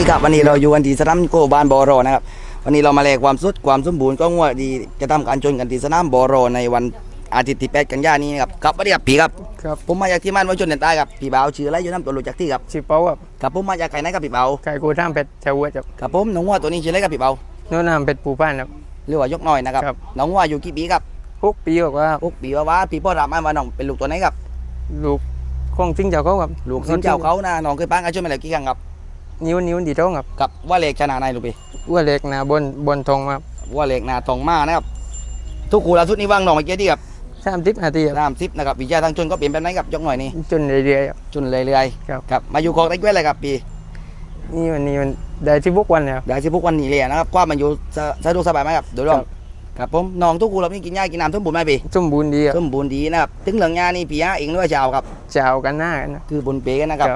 ดีครับวันนี้เราอยู่กันที่สนามโกบานบอรอนะครับวันนี้เรามาแลกความสุดความสมบูรณ์ก็งวดดีจะทำการชนกันที่สนามบอรอในวันอาทิตย์ที่8กันยายนนี้นะครับครับสวัสดีครับพี่ครับครับผมมาจากที่มันวัชนเด่นใต้ครับพี่เบาชื่ออะไรอยู่น้ำตัวรู้จักที่ครับชื่อเป้าครับครับผมมาจากไก่ไหนครับพี่เบาไก่กูท่ามเป็ดชาววัวครับครับผมน้องวัวตัวนี้ชื่ออะไรครับพี่เบาโน่นน้ำเป็ดปูป้านครับหรือว่ายกน้อยนะครับครับน้องวัวอยู่กี่ปีครับหกปีบอกว่าหกปีว่าว่าพี่พ่อรับมาว่าน้องเป็นลูกตัวไหนครับลูกของจริงเจ้าเขาครับลูกสิงเจ้าเขานะน้องเคยปั้งกันช่วยมาแล้วกี่ครั้งครับ นิ้วนิ้วดีท้องครับกับว่าเล็กชนะในลูกพี่วัวเล็กหนาบนบนทองมาว่าเล็กนาทองมานะครับ ทุกคู่ล่าสุดนี้ว่างน้องเมื่อกี้ที่ครับสามสิบนาทีครับสามสิบนะครับวิจัยทางชนก็เปลี่ยนแบบไหนครับยกหน่อยนี่จนเรื่อยๆครับจนเรื่อยครับๆครับมาอยู่ของได้เว้นเลยครับปีนี่วันนี้มันได้ที่บุกวันแล้วได้สิพวกวันนี้เลยนะครับความมันอยู่สะสะดวกสบายไหมครับโดยรวมครับครับผมน้องทุกคู่เรานี่กินหญ้ากินน้ำสมบูรณ์ไหมพี่สมบูรณ์ดีครับสมบูรณ์ดีนะครับถึงเหลืองหญ้านี่พี่ฮะเองด้วยเจ้าครับเจ้ากันหน้ากันนะคือบนเปกันนะครับ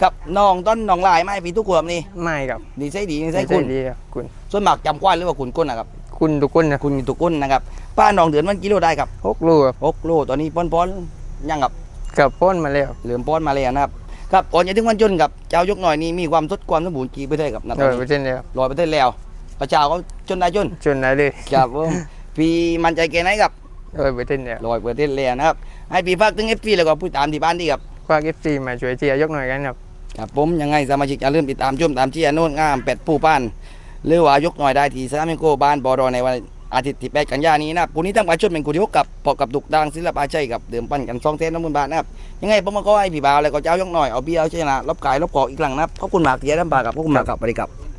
ครับน้องต้นน้องลายไหมพี่ทุกคู่เรานี่ไม่ครับดีใช่ดีนี่ใช่คุณดีครับคุณส่วนมากจำกว้านหรือว่าคุณก้นนะครับคุณทุกคนนะคุณทุกก้นนะครับป้าน้องเดือนมันกิโลได้ครับหกลูกครับหกโลตอนนี้ป้อนๆยังครับกับพ้นมาแล้วเหลือมป้อนมาเลยนะครับครับก่อนจะถึงวันจนกับเจ้ายกหน่อยนี่มีความสดความสมบูรณ์กี่เปอร์เซ็นต์ครับณตโดอนยนี้เปอร์เซ็นต์เลยครับร้อยเปอร์เซ็นต์แล้วประชาเขาจนได้จนจนได้เลยครับผมพี่มั่นใจแค่ไหนครับโดยเปอร์เซ็นต์แล้วร้อยเปอร์เซ็นต์แล้วนะครับให้พี่ฝากถึงเอฟซีแล้วก็ผู้ตามที่บ้านดีครับฝากเอฟซีมาช่วยเชียร์ยกหน่อยกันครับ ครับผมยังไงสมาชิกอย่าลืมติดตามชมตามเชียร์โน่นงามเป็ดผู้ป้านหรือว่ายกหน่อยได้ที่สนามเมโกบ้านบอรอในวันอาทิตย์ที่8กันยานี้นะครับคู่นี้ตั้งการชมเป็นคู่ที่พบกับพอกับดุกดังศิลปาชัยกับเดิมปั้นกันซองเทนน้ำมันบาทนะครับยังไงผมก็ให้พี่บาวแล้วก็เจ้ายกหน่อยเอาเบี้ยเอาชนะรบกายรบกอกอีกหลังนะขอบคุณมากที่ได้ทำบากกับขอบคุณมากครับสวัสดีครับ